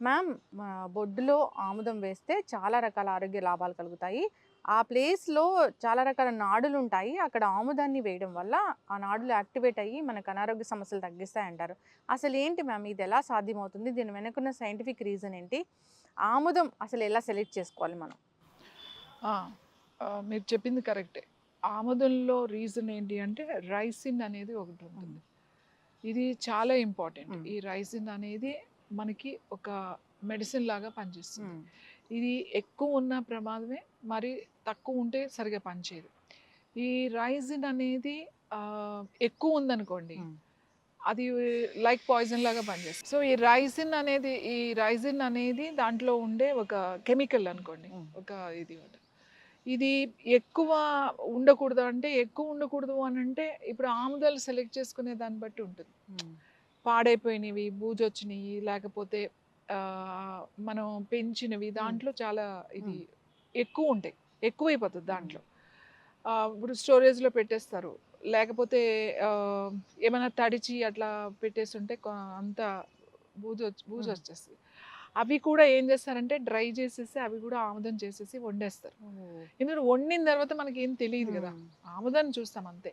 Ma'am బొడ్డులో ఆముదం వేస్తే చాలా రకాల ఆరోగ్య లాభాలు కలుగుతాయి. ఆ ప్లేస్లో చాలా రకాల నాడులు ఉంటాయి అక్కడ ఆముదాన్ని వేయడం వల్ల ఆ నాడులు యాక్టివేట్ అయ్యి మనకు అనారోగ్య సమస్యలు తగ్గిస్తాయి అంటారు అసలు ఏంటి మ్యామ్ ఇది ఎలా సాధ్యమవుతుంది? దీని వెనుకున్న సైంటిఫిక్ రీజన్ ఏంటి? ఆముదం అసలు ఎలా సెలెక్ట్ చేసుకోవాలి మనం? మీరు చెప్పింది కరెక్టే ఆముదంలో రీజన్ ఏంటి అంటే రైసిన్ అనేది ఒకటి ఉంటుంది. ఇది చాలా ఇంపార్టెంట్. ఈ రైసిన్ అనేది మనకి ఒక మెడిసిన్ లాగా పనిచేస్తుంది ఇది ఎక్కువ ఉన్న ప్రమాదమే మరి తక్కువ ఉంటే సరిగా పనిచేయదు ఈ రైజిన్ అనేది ఎక్కువ ఉందనుకోండి. అది లైక్ పాయిజన్ లాగా పనిచేస్తుంది సో ఈ రైజిన్ అనేది ఈ రైజిన్ అనేది దాంట్లో ఉండే ఒక కెమికల్ అనుకోండి. ఒక ఇది. ఇది ఎక్కువ ఉండకూడదు అంటే ఎక్కువ ఉండకూడదు అని అంటే ఇప్పుడు ఆముదాలు సెలెక్ట్ చేసుకునే దాన్ని బట్టి ఉంటుంది పాడైపోయినవి బూజొచ్చినవి లేకపోతే మనం పెంచినవి దాంట్లో చాలా ఇది ఎక్కువ ఉంటాయి. ఎక్కువైపోతుంది దాంట్లో. ఇప్పుడు స్టోరేజ్లో పెట్టేస్తారు. లేకపోతే ఏమైనా తడిచి అట్లా పెట్టేస్తుంటే కొ- అంత బూజు బూజు. వచ్చేస్తుంది అవి కూడా ఏం చేస్తారంటే డ్రై చేసేసి అవి కూడా ఆముదం చేసేసి వండేస్తారు. ఎందుకంటే వండిన తర్వాత మనకి ఏం తెలియదు కదా. ఆముదాన్ని చూస్తాం అంతే.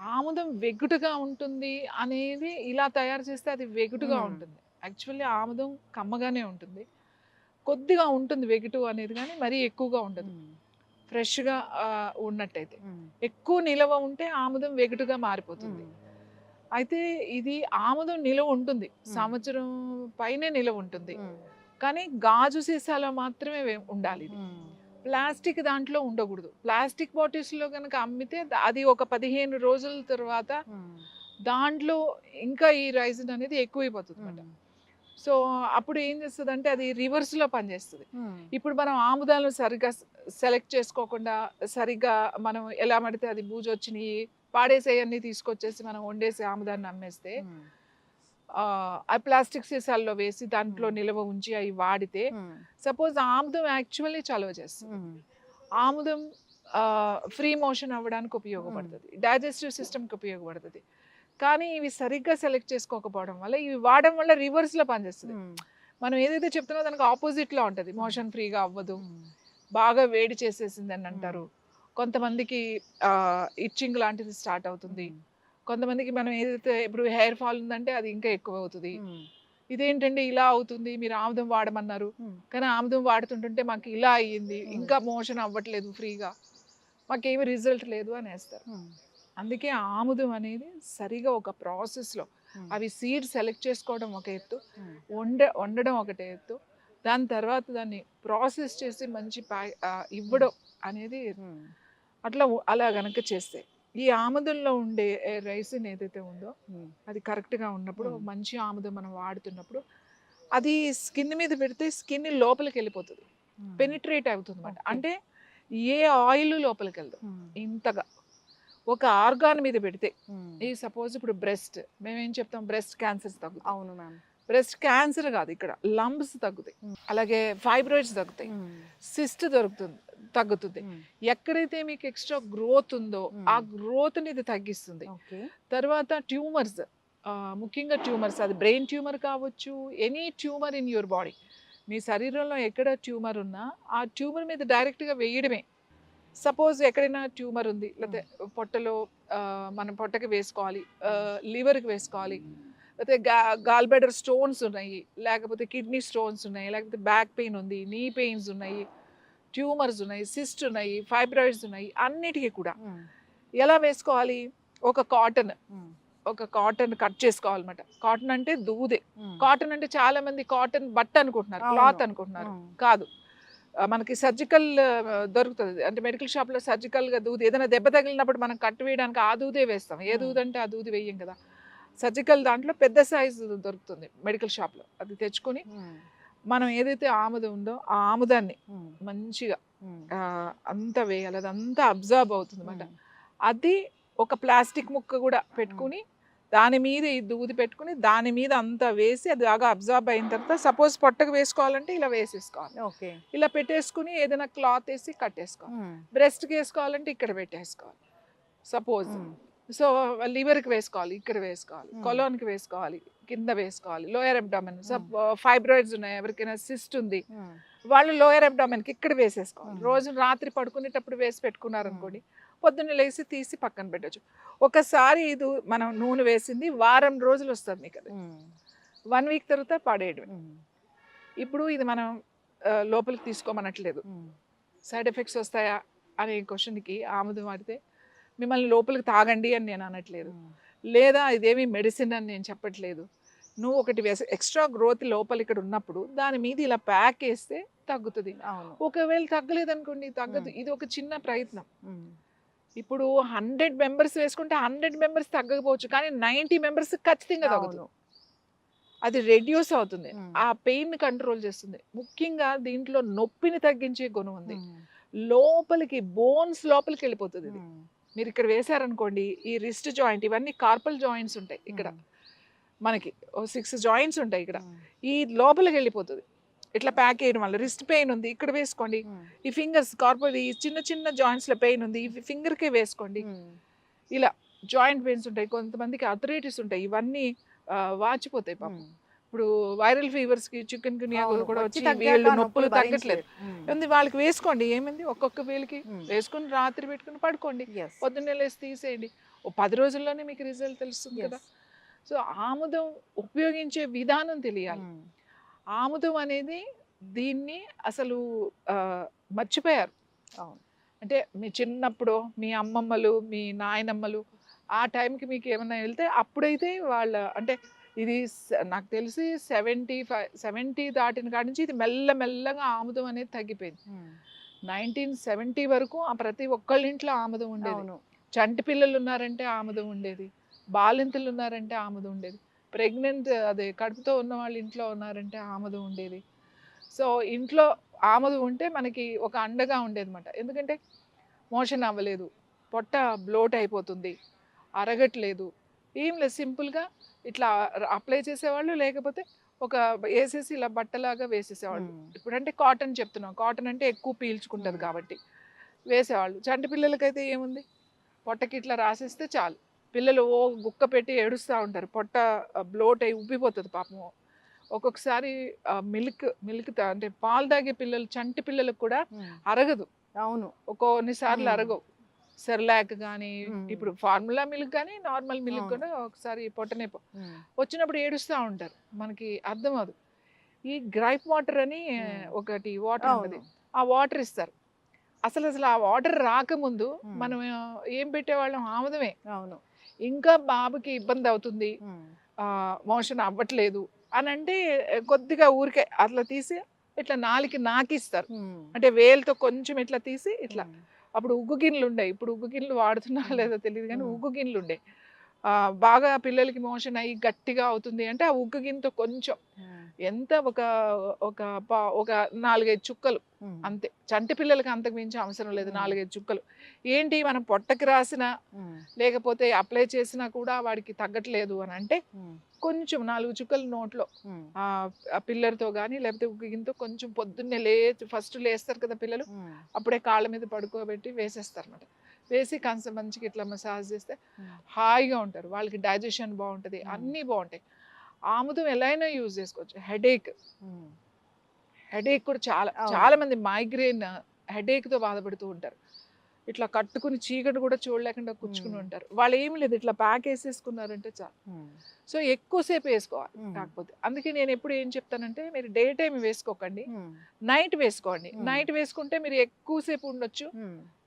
ఆముదం వెగుటుగా ఉంటుంది అనేది ఇలా తయారు చేస్తే అది వెగుటుగా. ఉంటుంది. యాక్చువల్లీ ఆముదం కమ్మగానే ఉంటుంది. కొద్దిగా ఉంటుంది వెగుటు అనేది కానీ మరీ ఎక్కువగా ఉండదు. ఫ్రెష్గా ఉన్నట్టయితే. ఎక్కువ నిలవ ఉంటే ఆముదం వెగుటుగా మారిపోతుంది. అయితే ఇది ఆముదం నిలవ ఉంటుంది. సంవత్సరం పైనే నిలవ ఉంటుంది. కానీ గాజు సీసాలో మాత్రమే ఉండాలి ఇది. ప్లాస్టిక్ దాంట్లో ఉండకూడదు. ప్లాస్టిక్ బాటిల్స్లో కనుక అమ్మితే అది ఒక పదిహేను రోజుల తర్వాత దాంట్లో ఇంకా ఈ రైజిన్ అనేది ఎక్కువైపోతుంది అనమాట సో అప్పుడు ఏం చేస్తుంది అంటే అది రివర్స్లో పనిచేస్తుంది. ఇప్పుడు మనం ఆముదాలను సరిగ్గా సెలెక్ట్ చేసుకోకుండా సరిగ్గా మనం ఎలా పడితే అది బూజు వచ్చినాయి పాడేసేయన్నీ తీసుకొచ్చేసి మనం వండేసి ఆముదాన్ని అమ్మేస్తే ఆ, ప్లాస్టిక్ సీసాల్లో వేసి దాంట్లో. నిల్వ ఉంచి అవి వాడితే సపోజ్ ఆముదం యాక్చువల్లీ చలవ చేస్తుంది. ఆముదం ఫ్రీ మోషన్ అవ్వడానికి ఉపయోగపడుతుంది. డైజెస్టివ్ సిస్టమ్కి ఉపయోగపడుతుంది. కానీ ఇవి సరిగ్గా సెలెక్ట్ చేసుకోకపోవడం వల్ల ఇవి వాడడం వల్ల రివర్స్లో పనిచేస్తుంది. మనం ఏదైతే చెప్తున్నా దానికి ఆపోజిట్లో ఉంటుంది. మోషన్ ఫ్రీగా అవ్వదు. బాగా వేడి చేసేసింది అని అంటారు. కొంతమందికి ఇచ్చింగ్ లాంటిది స్టార్ట్ అవుతుంది. కొంతమందికి మనం ఏదైతే ఇప్పుడు హెయిర్ ఫాల్ ఉందంటే అది ఇంకా ఎక్కువ అవుతుంది ఇదేంటంటే ఇలా అవుతుంది మీరు ఆముదం వాడమన్నారు. కానీ ఆముదం వాడుతుంటుంటే మాకు ఇలా అయ్యింది. ఇంకా మోషన్ అవ్వట్లేదు ఫ్రీగా. మాకేమి రిజల్ట్ లేదు అని వేస్తారు అందుకే ఆముదం అనేది సరిగా ఒక ప్రాసెస్లో అవి సీడ్ సెలెక్ట్ చేసుకోవడం ఒక ఎత్తు వండ వండడం ఒకటే ఎత్తు. దాని తర్వాత దాన్ని ప్రాసెస్ చేసి మంచి ప్యా ఇవ్వడం అనేది అట్లా అలా గనక చేస్తే ఈ ఆముదంలో ఉండే రైసిన్ ఏదైతే ఉందో అది కరెక్ట్గా ఉన్నప్పుడు. మంచి ఆముదం మనం వాడుతున్నప్పుడు అది స్కిన్ మీద పెడితే స్కిన్ లోపలికి వెళ్ళిపోతుంది పెనిట్రేట్ అవుతుంది అనమాట. అంటే ఏ ఆయిల్ లోపలికి వెళ్దాం ఇంతగా. ఒక ఆర్గాన్ మీద పెడితే ఈ సపోజ్ ఇప్పుడు బ్రెస్ట్ మేమేం చెప్తాం? బ్రెస్ట్ క్యాన్సర్స్ తగ్గుతాయి. అవును మ్యామ్. బ్రెస్ట్ క్యాన్సర్ కాదు ఇక్కడ. లంబ్స్ తగ్గుతాయి. అలాగే ఫైబ్రాయిడ్స్ తగ్గుతాయి. సిస్ట్ దొరుకుతుంది. తగ్గుతుంది. ఎక్కడైతే మీకు ఎక్స్ట్రా గ్రోత్ ఉందో. ఆ గ్రోత్ని ఇది తగ్గిస్తుంది తర్వాత ట్యూమర్స్ ముఖ్యంగా ట్యూమర్స్ అది బ్రెయిన్ ట్యూమర్ కావచ్చు any tumour in your body. మీ శరీరంలో ఎక్కడ ట్యూమర్ ఉన్నా ఆ ట్యూమర్ మీద డైరెక్ట్గా వేయడమే. సపోజ్ ఎక్కడైనా ట్యూమర్ ఉంది లేకపోతే పొట్టలో మన పొట్టకి వేసుకోవాలి లివర్కి వేసుకోవాలి లేకపోతే గా గాల్బెడర్ స్టోన్స్ ఉన్నాయి లేకపోతే కిడ్నీ స్టోన్స్ ఉన్నాయి లేకపోతే బ్యాక్ పెయిన్ ఉంది నీ పెయిన్స్ ఉన్నాయి ట్యూమర్స్ ఉన్నాయి సిస్ట్ ఉన్నాయి ఫైబ్రాయిడ్స్ ఉన్నాయి అన్నిటికీ కూడా. ఎలా వేసుకోవాలి? ఒక కాటన్ ఒక కాటన్ కట్ చేసుకోవాలన్నమాట. కాటన్ అంటే దూదే. కాటన్ అంటే చాలా మంది కాటన్ బట్ట అనుకుంటున్నారు. క్లాత్ అనుకుంటున్నారు. కాదు. మనకి సర్జికల్ దొరుకుతుంది. అంటే మెడికల్ షాప్లో సర్జికల్గా దూది ఏదైనా దెబ్బ తగిలినప్పుడు మనం కట్టు వేయడానికి ఆ దూదే వేస్తాం. ఏ. దూది అంటే ఆ దూది వేయం కదా. సర్జికల్ దాంట్లో పెద్ద సైజు దొరుకుతుంది మెడికల్ షాప్లో అది తెచ్చుకొని మనం ఏదైతే ఆముదం ఉందో ఆ ఆముదాన్ని మంచిగా అంతా వేయాలి. అది అంతా అబ్జర్వ్ అవుతుంది అనమాట అది ఒక ప్లాస్టిక్ ముక్క కూడా పెట్టుకుని దాని మీద ఈ దూది పెట్టుకుని దాని మీద అంతా వేసి అది బాగా అబ్జర్వ్ అయిన తర్వాత సపోజ్ పొట్టకు వేసుకోవాలంటే ఇలా వేసేసుకోవాలి. ఓకే. ఇలా పెట్టేసుకుని ఏదైనా క్లాత్ వేసి కట్టేసుకోవాలి. బ్రెస్ట్కి వేసుకోవాలంటే ఇక్కడ పెట్టేసుకోవాలి. సపోజ్ సో లివర్కి వేసుకోవాలి ఇక్కడ వేసుకోవాలి. కొలోన్కి వేసుకోవాలి కింద వేసుకోవాలి లోయర్ అబ్డామెన్. సబ్ ఫైబ్రాయిడ్స్ ఉన్నాయి ఎవరికైనా సిస్ట్ ఉంది వాళ్ళు లోయర్ అబ్డామెన్కి ఇక్కడ వేసేసుకోవాలి. రోజు రాత్రి పడుకునేటప్పుడు వేసి పెట్టుకున్నారు అనుకోండి పొద్దున్న లేసి తీసి పక్కన పెట్టచ్చు. ఒకసారి ఇది మనం నూనె వేసింది వారం రోజులు వస్తుంది మీకు అది వన్ వీక్ తర్వాత పడేయడం ఇప్పుడు ఇది మనం లోపలికి తీసుకోమనట్లేదు. సైడ్ ఎఫెక్ట్స్ వస్తాయా అనే క్వశ్చన్కి ఆముదం వాడితే మిమ్మల్ని లోపలికి తాగండి అని నేను అనట్లేదు. లేదా ఇదేమి మెడిసిన్ అని నేను చెప్పట్లేదు. నువ్వు ఒకటి వేసే ఎక్స్ట్రా గ్రోత్ లోపల ఇక్కడ ఉన్నప్పుడు దాని మీద ఇలా ప్యాక్ వేస్తే తగ్గుతుంది. ఒకవేళ తగ్గలేదు అనుకోండి తగ్గదు. ఇది ఒక చిన్న ప్రయత్నం. ఇప్పుడు హండ్రెడ్ మెంబర్స్ వేసుకుంటే హండ్రెడ్ మెంబర్స్ తగ్గకపోవచ్చు కానీ నైంటీ మెంబర్స్ ఖచ్చితంగా తగ్గుతుంది. అది రెడ్యూస్ అవుతుంది. ఆ పెయిన్ కంట్రోల్ చేస్తుంది. ముఖ్యంగా దీంట్లో నొప్పిని తగ్గించే గుణం ఉంది. లోపలికి బోన్స్ లోపలికి వెళ్ళిపోతుంది ఇది. మీరు ఇక్కడ వేశారనుకోండి ఈ రిస్ట్ జాయింట్ ఇవన్నీ కార్పల్ జాయింట్స్ ఉంటాయి ఇక్కడ. మనకి ఓ సిక్స్ జాయింట్స్ ఉంటాయి ఇక్కడ. ఈ లోపలికి వెళ్ళిపోతుంది ఇట్లా ప్యాక్ చేయడం వల్ల రిస్ట్ పెయిన్ ఉంది ఇక్కడ వేసుకోండి. ఈ ఫింగర్స్ కార్పల్ ఈ చిన్న చిన్న జాయింట్స్లో పెయిన్ ఉంది ఈ ఫింగర్కే వేసుకోండి ఉమ్. జాయింట్ పెయిన్స్ ఉంటాయి కొంతమందికి అథరైటిస్ ఉంటాయి ఇవన్నీ వాచిపోతాయి పాపం. ఇప్పుడు వైరల్ ఫీవర్స్కి చికెన్ గునియా. కూడా వచ్చి వీళ్ళు నొప్పులు తగ్గట్లేదు. ఉంది వాళ్ళకి వేసుకోండి ఏమైంది ఒక్కొక్క వేలికి ఉమ్. వేసుకుని రాత్రి పెట్టుకుని పడుకోండి. పొద్దున్నే లేసి తీసేయండి ఓ పది రోజుల్లోనే మీకు రిజల్ట్ తెలుస్తుంది. కదా సో ఆముదం ఉపయోగించే విధానం తెలియాలి. ఆముదం అనేది దీన్ని అసలు మర్చిపోయారు అంటే మీ చిన్నప్పుడు మీ అమ్మమ్మలు మీ నాయనమ్మలు ఆ టైంకి మీకు ఏమైనా వెళ్తే అప్పుడైతే వాళ్ళ అంటే ఇది నాకు తెలిసి సెవెంటీ ఫైవ్ సెవెంటీ దాటిన కాడి నుంచి ఇది మెల్ల మెల్లగా ఆముదం అనేది తగ్గిపోయింది. నైన్టీన్ సెవెంటీ వరకు ఆ ప్రతి ఒక్కళ్ళ ఇంట్లో ఆముదం ఉండేది. చంటి పిల్లలు ఉన్నారంటే ఆముదం ఉండేది. బాలింతలు ఉన్నారంటే ఆముదం ఉండేది. ప్రెగ్నెంట్ అదే కడుపుతో ఉన్న వాళ్ళు ఇంట్లో ఉన్నారంటే ఆముదం ఉండేది. సో ఇంట్లో ఆముదం ఉంటే మనకి ఒక అండగా ఉండేది అనమాట ఎందుకంటే మోషన్ అవ్వలేదు. పొట్ట బ్లోట్ అయిపోతుంది. అరగట్లేదు. ఏం లేదు. సింపుల్గా ఇట్లా అప్లై చేసేవాళ్ళు లేకపోతే ఒక వేసేసి ఇలా బట్టలాగా వేసేసేవాళ్ళు. ఉమ్. ఇప్పుడంటే కాటన్ చెప్తున్నాం. కాటన్ అంటే ఎక్కువ పీల్చుకుంటుంది. కాబట్టి వేసేవాళ్ళు. చంటి పిల్లలకైతే ఏముంది? పొట్టకి ఇట్లా రాసేస్తే చాలు. పిల్లలు ఓ గుక్క పెట్టి ఏడుస్తూ ఉంటారు. పొట్ట బ్లోట్ అయి ఉబ్బిపోతుంది పాపం. ఒక్కొక్కసారి మిల్క్ మిల్క్ అంటే పాలు తాగే పిల్లలు చంటి పిల్లలకు కూడా. అరగదు. అవును. కొన్నిసార్లు. అరగవు. సెర్లాక్ కానీ. ఇప్పుడు ఫార్ములా మిల్క్ కానీ నార్మల్ మిల్క్. కూడా ఒకసారి పొట్టనే ఉమ్. వచ్చినప్పుడు ఏడుస్తూ ఉంటారు మనకి అర్థం అదు ఈ గ్రైప్ వాటర్ అని. ఒకటి వాటర్ ఉంటుంది ఆ వాటర్ ఇస్తారు అసలు అసలు ఆ వాటర్ రాకముందు. మనం ఏం పెట్టేవాళ్ళం ఆముదమే అవును ఇంకా బాబుకి ఇబ్బంది అవుతుంది. మోషన్ అవ్వట్లేదు అని అంటే కొద్దిగా ఊరికే అట్లా తీసి ఇట్లా నాలికి నాకిస్తారు. అంటే వేలుతో కొంచెం ఇట్లా తీసి ఇట్లా. అప్పుడు ఉగ్గు గిన్నెలు ఉండే ఇప్పుడు ఉగ్గు గిన్నెలు వాడుతున్నారో. లేదో తెలియదు కానీ. ఉగ్గు గిన్నెలు ఉండే బాగా పిల్లలకి మోషన్ అయ్యి గట్టిగా అవుతుంది అంటే ఆ ఉగ్గు గిన్నెతో కొంచెం. ఎంత ఒక ఒక ఒక నాలుగైదు చుక్కలు. అంతే చంటి పిల్లలకి అంతకు మించి అవసరం లేదు. నాలుగైదు చుక్కలు ఏంటి మనం పొట్టకి రాసిన. లేకపోతే అప్లై చేసినా కూడా వాడికి తగ్గట్లేదు అని అంటే. కొంచెం నాలుగు చుక్కలు నోట్లో. ఆ పిల్లర్తో కానీ లేకపోతే ఉగ్గిగినతో కొంచెం పొద్దున్నే లే ఫస్ట్ లేస్తారు కదా పిల్లలు. అప్పుడే కాళ్ళ మీద పడుకోబెట్టి వేసేస్తారు అనమాట వేసి కాస్త మంచిగా ఇట్లా మసాజ్ చేస్తే. హాయిగా ఉంటారు వాళ్ళకి డైజెషన్ బాగుంటుంది. అన్నీ బాగుంటాయి ఆముదం ఎలా అయినా యూజ్ చేసుకోవచ్చు హెడేక్. హెడేక్ కూడా చాలా. చాలా మంది మైగ్రేన్తో బాధపడుతూ ఉంటారు ఇట్లా కట్టుకుని చీకటి కూడా చూడలేకుండా కూర్చుకుని. ఉంటారు వాళ్ళు ఏమి లేదు ఇట్లా ప్యాక్ వేసేసుకున్నారంటే చాలు. సో ఎక్కువసేపు వేసుకోవాలి. కాకపోతే అందుకే నేను ఎప్పుడు ఏం చెప్తానంటే మీరు డే టైం వేసుకోకండి. నైట్ వేసుకోండి. నైట్ వేసుకుంటే మీరు ఎక్కువసేపు ఉండొచ్చు.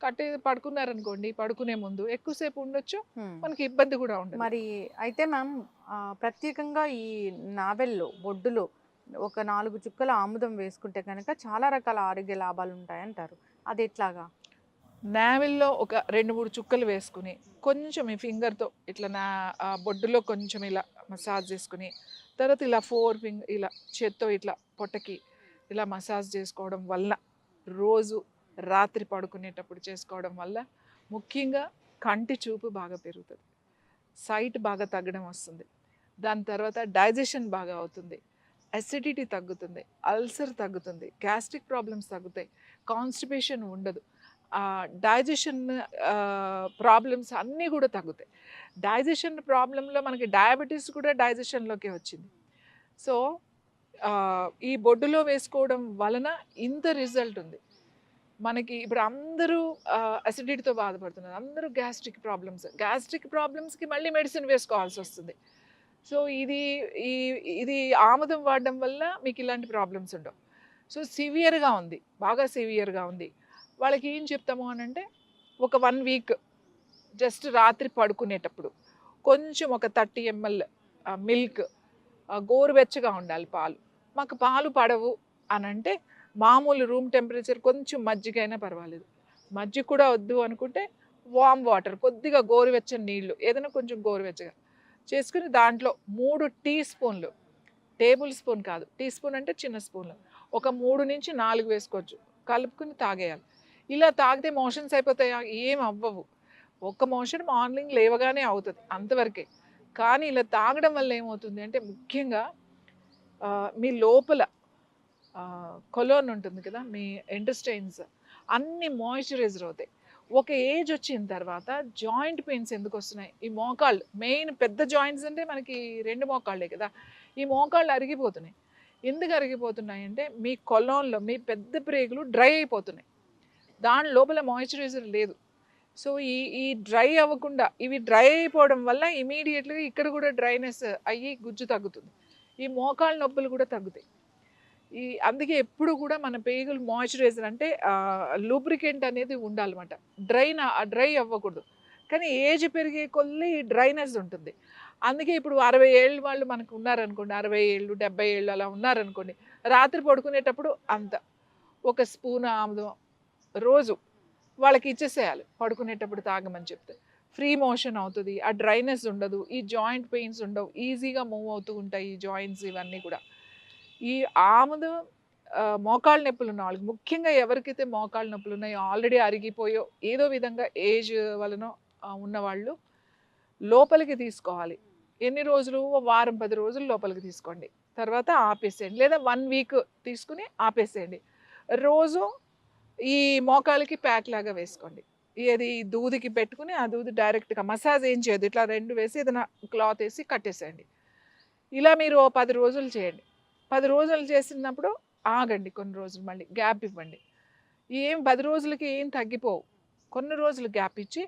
కట్టే పడుకున్నారనుకోండి పడుకునే ముందు ఎక్కువసేపు ఉండొచ్చు. మనకి ఇబ్బంది కూడా ఉండదు మరి అయితే మ్యామ్ ప్రత్యేకంగా ఈ నావెల్లో బొడ్డులో ఒక నాలుగు చుక్కల ఆముదం వేసుకుంటే కనుక చాలా రకాల ఆరోగ్య లాభాలు ఉంటాయంటారు అది ఎట్లాగా నావిల్లో ఒక రెండు మూడు చుక్కలు వేసుకుని కొంచెం ఈ ఫింగర్తో ఇట్లా నా బొడ్డులో కొంచెం ఇలా మసాజ్ చేసుకుని తర్వాత ఇలా ఫోర్ ఫింగర్ ఇలా చేత్తో ఇట్లా పొట్టకి ఇలా మసాజ్ చేసుకోవడం వల్ల రోజు రాత్రి పడుకునేటప్పుడు చేసుకోవడం వల్ల ముఖ్యంగా కంటి చూపు బాగా పెరుగుతుంది. సైట్ బాగా తగ్గడం వస్తుంది. దాని తర్వాత డైజెషన్ బాగా అవుతుంది. అసిడిటీ తగ్గుతుంది. అల్సర్ తగ్గుతుంది. గ్యాస్ట్రిక్ ప్రాబ్లమ్స్ తగ్గుతాయి. కాన్స్టిపేషన్ ఉండదు. డైజెషన్ ప్రాబ్లమ్స్ అన్నీ కూడా తగ్గుతాయి. డైజెషన్ ప్రాబ్లంలో మనకి డయాబెటీస్ కూడా డైజెషన్లోకి వచ్చింది. సో ఈ బొడ్డులో వేసుకోవడం వలన ఇంత రిజల్ట్ ఉంది. మనకి ఇప్పుడు అందరూ అసిడిటీతో బాధపడుతున్నారు. అందరూ గ్యాస్ట్రిక్ ప్రాబ్లమ్స్ గ్యాస్ట్రిక్ ప్రాబ్లమ్స్కి మళ్ళీ మెడిసిన్ వేసుకోవాల్సి వస్తుంది. సో ఇది ఈ ఇది ఆముదం వాడడం వల్ల మీకు ఇలాంటి ప్రాబ్లమ్స్ ఉండవు. సో సివియర్గా ఉంది బాగా సివియర్గా ఉంది. వాళ్ళకి ఏం చెప్తాము అని అంటే ఒక వన్ వీక్ జస్ట్ రాత్రి పడుకునేటప్పుడు కొంచెం ఒక థర్టీ ఎంఎల్ మిల్క్ గోరువెచ్చగా ఉండాలి పాలు. మాకు పాలు పడవు అని అంటే మామూలు రూమ్ టెంపరేచర్ కొంచెం మజ్జిగైనా పర్వాలేదు. మజ్జిగ కూడా వద్దు అనుకుంటే వామ్ వాటర్ కొద్దిగా గోరువెచ్చని నీళ్ళు ఏదైనా కొంచెం గోరువెచ్చగా చేసుకుని దాంట్లో మూడు టీ స్పూన్లు టేబుల్ స్పూన్ కాదు టీ స్పూన్ అంటే చిన్న స్పూన్లు ఒక మూడు నుంచి నాలుగు వేసుకోవచ్చు. కలుపుకుని తాగేయాలి. ఇలా తాగితే మోషన్స్ అయిపోతాయా? ఏం అవ్వవు. ఒక్క మోషన్ మార్నింగ్ లేవగానే అవుతుంది అంతవరకే. కానీ ఇలా తాగడం వల్ల ఏమవుతుంది అంటే ముఖ్యంగా మీ లోపల కొలోన్ ఉంటుంది కదా మీ ఎంటర్స్టైన్స్ అన్ని మాయిశ్చరైజర్ అవుతాయి. ఒక ఏజ్ వచ్చిన తర్వాత జాయింట్ పెయిన్స్ ఎందుకు వస్తున్నాయి? ఈ మోకాళ్ళు మెయిన్ పెద్ద జాయింట్స్ అంటే మనకి రెండు మోకాళ్ళే కదా ఈ మోకాళ్ళు అరిగిపోతున్నాయి. ఎందుకు అరిగిపోతున్నాయి అంటే మీ కొలోన్లో మీ పెద్ద ప్రేగులు డ్రై అయిపోతున్నాయి. దాని లోపల మాయిశ్చరైజర్ లేదు. సో ఈ ఈ డ్రై అవ్వకుండా ఇవి డ్రై అయిపోవడం వల్ల ఇమీడియట్గా ఇక్కడ కూడా డ్రైనెస్ అయ్యి గుజ్జు తగ్గుతుంది. ఈ మోకాళ్ళ నొప్పులు కూడా తగ్గుతాయి. ఈ అందుకే ఎప్పుడు కూడా మన పేగులు మాయిశ్చరైజర్ అంటే లూబ్రికెంట్ అనేది ఉండాలన్నమాట. డ్రైన్ డ్రై అవ్వకూడదు. కానీ ఏజ్ పెరిగే కొద్దీ డ్రైనెస్ ఉంటుంది. అందుకే ఇప్పుడు అరవై ఏళ్ళు వాళ్ళు మనకు ఉన్నారనుకోండి అరవై ఏళ్ళు డెబ్బై ఏళ్ళు అలా ఉన్నారనుకోండి రాత్రి పడుకునేటప్పుడు అంత. ఒక స్పూన్ ఆముదం రోజు వాళ్ళకి ఇచ్చేసేయాలి. పడుకునేటప్పుడు తాగమని చెప్తే. ఫ్రీ మోషన్ అవుతుంది ఆ డ్రైనెస్ ఉండదు ఈ జాయింట్ పెయిన్స్ ఉండవు ఈజీగా మూవ్ అవుతూ ఉంటాయి ఈ జాయింట్స్ ఇవన్నీ కూడా. ఈ ఆముదం మోకాళ్ళ నొప్పులు ఉన్న వాళ్ళకి ముఖ్యంగా ఎవరికైతే మోకాళ్ళ నొప్పులు ఉన్నాయో ఆల్రెడీ అరిగిపోయో ఏదో విధంగా ఏజ్ వలన ఉన్నవాళ్ళు లోపలికి తీసుకోవాలి. ఎన్ని రోజులు? వారం పది రోజులు లోపలికి తీసుకోండి. తర్వాత ఆపేసేయండి. లేదా వన్ వీక్ తీసుకుని ఆపేసేయండి. రోజు ఈ మోకాలకి ప్యాక్ లాగా వేసుకోండి. ఏది దూదికి పెట్టుకుని ఆ దూది డైరెక్ట్గా మసాజ్ ఏం చేయదు ఇట్లా రెండు వేసి ఏదైనా క్లాత్ వేసి కట్టేసేయండి ఇలా మీరు ఓ పది రోజులు చేయండి. పది రోజులు చేసినప్పుడు ఆగండి కొన్ని రోజులు మళ్ళీ గ్యాప్ ఇవ్వండి. ఏం పది రోజులకి ఏం తగ్గిపోవు. కొన్ని రోజులు గ్యాప్ ఇచ్చి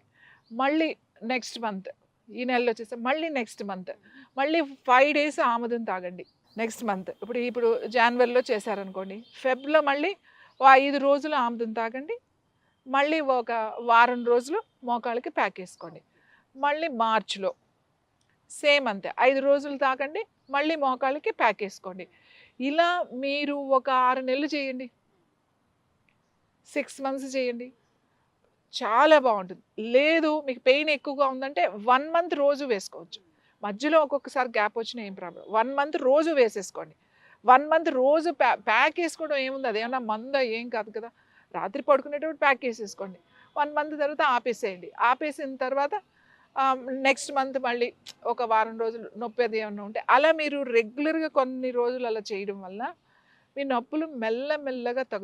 మళ్ళీ నెక్స్ట్ మంత్ ఈ నెలలో చేస్తే మళ్ళీ నెక్స్ట్ మంత్ మళ్ళీ ఫైవ్ డేస్ ఆముదం తాగండి నెక్స్ట్ మంత్. ఇప్పుడు ఇప్పుడు జనవరిలో చేశారనుకోండి. ఫెబ్లో మళ్ళీ ఓ ఐదు రోజులు ఆముదం తాగండి. మళ్ళీ ఒక వారం రోజులు మోకాళ్ళకి ప్యాక్ వేసుకోండి మళ్ళీ మార్చిలో సేమ్ అంతే. ఐదు రోజులు తాగండి మళ్ళీ మోకాళ్ళకి ప్యాక్ వేసుకోండి ఇలా మీరు ఒక ఆరు నెలలు చేయండి. సిక్స్ మంత్స్ చేయండి. చాలా బాగుంటుంది. లేదు మీకు పెయిన్ ఎక్కువగా ఉందంటే వన్ మంత్ రోజు వేసుకోవచ్చు. మధ్యలో ఒక్కొక్కసారి గ్యాప్ వచ్చినా ఏం ప్రాబ్లం. వన్ మంత్ రోజు వేసేసుకోండి. వన్ మంత్ రోజు ప్యా ప్యాక్ వేసుకోవడం ఏముంది? అదేమన్నా మంద? ఏం కాదు కదా. రాత్రి పడుకునేటప్పుడు ప్యాక్ వేసేసుకోండి వన్ మంత్ తర్వాత ఆపేసేయండి. ఆపేసిన తర్వాత నెక్స్ట్ మంత్ మళ్ళీ ఒక వారం రోజులు నొప్పి అది ఏమన్నా ఉంటే అలా మీరు రెగ్యులర్గా కొన్ని రోజులు అలా చేయడం వల్ల మీ నొప్పులు మెల్లమెల్లగా తగ్గు